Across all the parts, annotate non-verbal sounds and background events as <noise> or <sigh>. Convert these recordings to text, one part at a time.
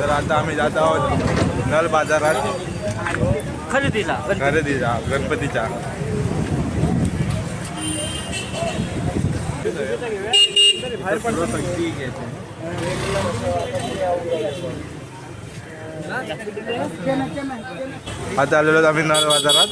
तर आता आम्ही जात आहोत नल बाजारात. खरेदीला खरेदीच्या गणपतीच्या. आता आलेलो आम्ही नल बाजारात.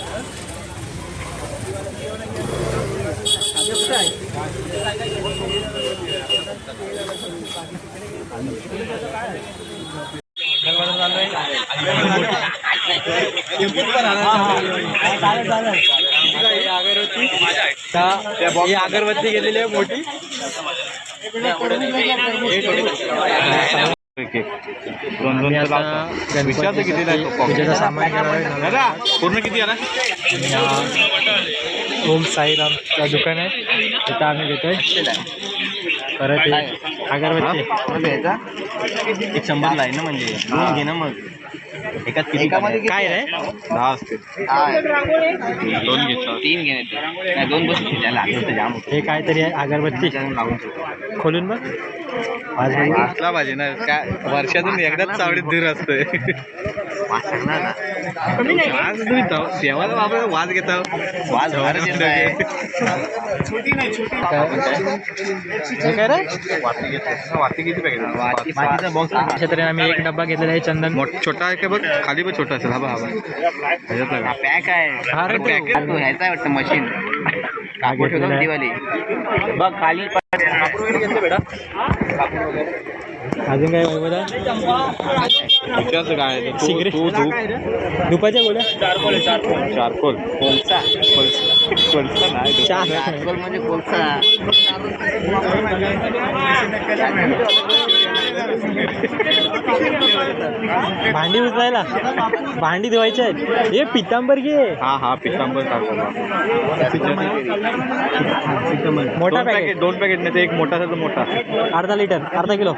अगरबत्ती अगरबत्ती घेतलेली आहे मोठी पूर्ण किती आला ओम साईराम दुकान आहे तिथं आम्ही घेतोय परत अगरबत्ती. एक शंभरला आहे ना म्हणजे. दोन घे ना मग. एकात किती काय रे? दहा असते. दोन घेतो तीन घे नाही दोन बस त्याला. जाम. हे काहीतरी आहे अगरबत्ती. लावून. खोलून बघ आज बघू. असला पाहिजे ना. काय? वर्षातून एकदाच चावडीत दूर असतोय. वास चांगला ना. वाज घेतो देवाला बाबा वाज घेतो. वास हवारच येत आहे. काय? हे काय रे? वाटी घेतो वाटी किती वाटी- पाहिजे मातीचा बॉक्स अशा तऱ्हेने आम्ही एक डब्बा घेतलेला आहे चंदन. छोटा आहे का बघ? खाली पण छोटा असेल. हा बघ हा बघ. ह्याच्यातला का? पॅक आहे. हा रे तो. हा, तो ह्याचा आहे वाटतं मशीन हा घेतलेला आहे. दिवाळी बघ खाली अजून काय वैभवदा विचारतो काय ते. तू सिगरेट. तू धूप दुपाच्या गोळ्या चारकोल कोलसा. कोलसा. नाही तो. चहा चारकोल म्हणजे कोलसा. भांडी उचलायला. भांडी धुवायची आहेत. हे पितांबर घे. हा हा पितांबर चारकोल. मोठा पॅकेट पॅकेट दोन पॅकेट नाही ते एक मोठा मोठा. अर्धा लिटर अर्धा किलो.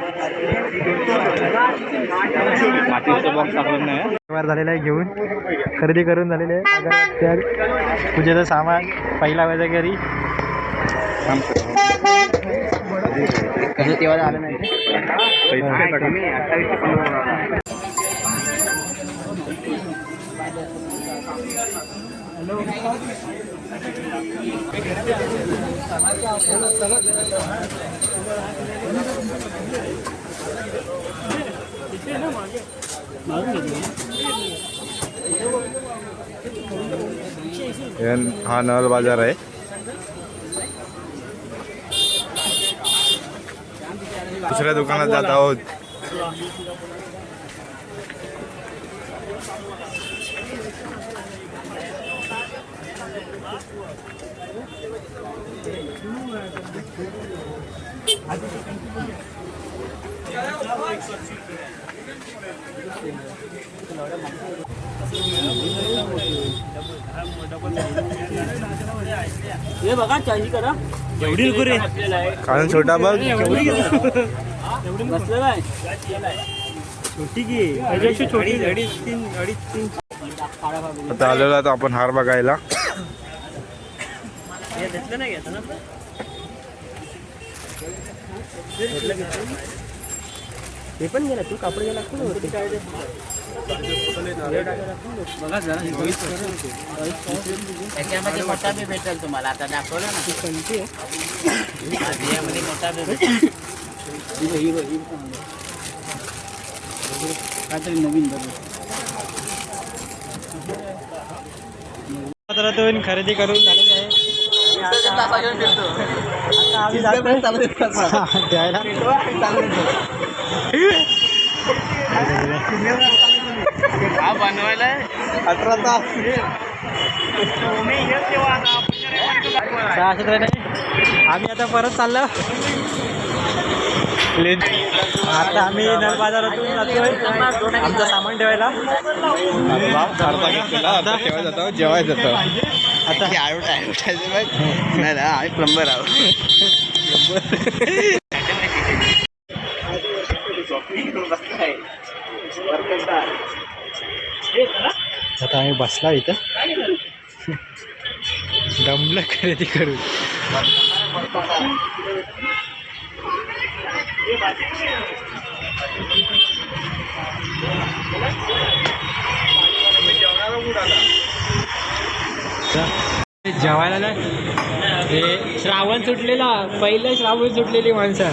मातीचा बॉक्स टाकलं नाही व्यवहार झालेला आहे घेऊन. खरेदी करून झालेले आहे. त्या पूजेचं सामान पहिला वेळेचा घरी कसं तेव्हा आलं नाही काय टाकले? कमी अठ्ठावीसशे पंधरा हे- हा नल बाजार आहे दुसऱ्या दुकानात जात आहोत हे बघा चाळीस करा. एवढी कारण छोटा बघ. बसलेला आहे. छोटी की? छोटी अडीच तीन अडीच तीन. आता आलेलो आता आपण हार बघायला. हे घेतलं नाही घेतलं ना हे पण गेला तू कापड गेला ते? बघा जरा त्याच्यामध्ये मोठा बी भेटेल तुम्हाला आता दाखवलं ना. ती कोणती आहे? यामध्ये मोठा बी भेटेल. काहीतरी नवीन बघ. खरेदी करून झालेली आहे. आता आम्ही द्यायला. हा बनवायला अठरा तास अशा नाही आम्ही आता परत चाललो. आता आम्ही नर बाजारातून जातो आमचं सामान ठेवायला आता जेवाय जातो जेवाय जातो आता नाही आम्ही प्लंबर आहोत. आता आम्ही बसला इथं. <laughs> डमलं खरेदी करू जेवायला ना हे श्रावण सुटलेला पहिलं श्रावण सुटलेली माणसं.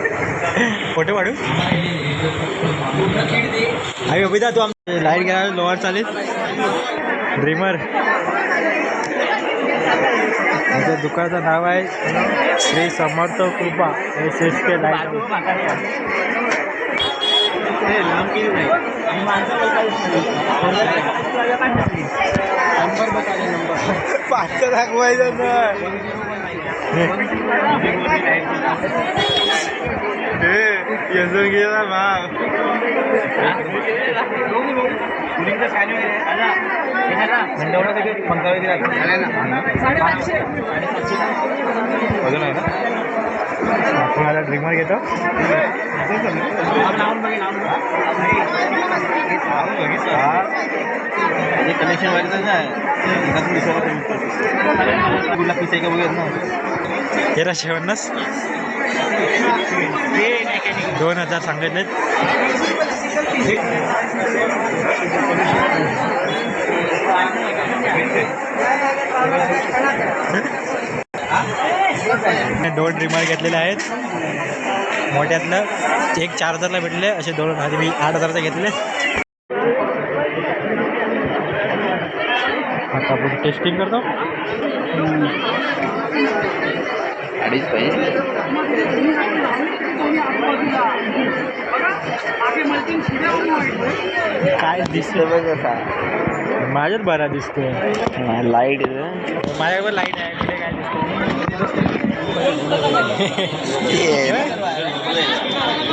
फोटो काढू? आई बबिता तू आमचे लाइट गेला लोअर चालेल. ड्रीमर आमच्या दुकानाचं नाव आहे श्री समर्थ कृपा. एस एस के लाइट पाच दाखवायचं ना यजून गेला भाव अजून आहे ड्रीमर घेतो. कनेक्शन नाही कुठला पिसा का बघत ना? तेरा शेवन्नस दोन हजार सांगितलेत. दोन ड्रीमर घेतलेले आहेत. मोठ्यातलं एक चार हजारला भेटले असे दोन आधी मी आठ हजारचा घेतले. आता आपण टेस्टिंग करतो. अडीच पाहिजे काय दिसतं बघ आता. माझ्याच बरा दिसतोय. लाइट माझ्याकडे लाइट आहे. तिथे काय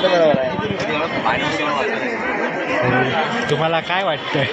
बरोबर आहे. दिसतं तुम्हाला काय वाटतंय?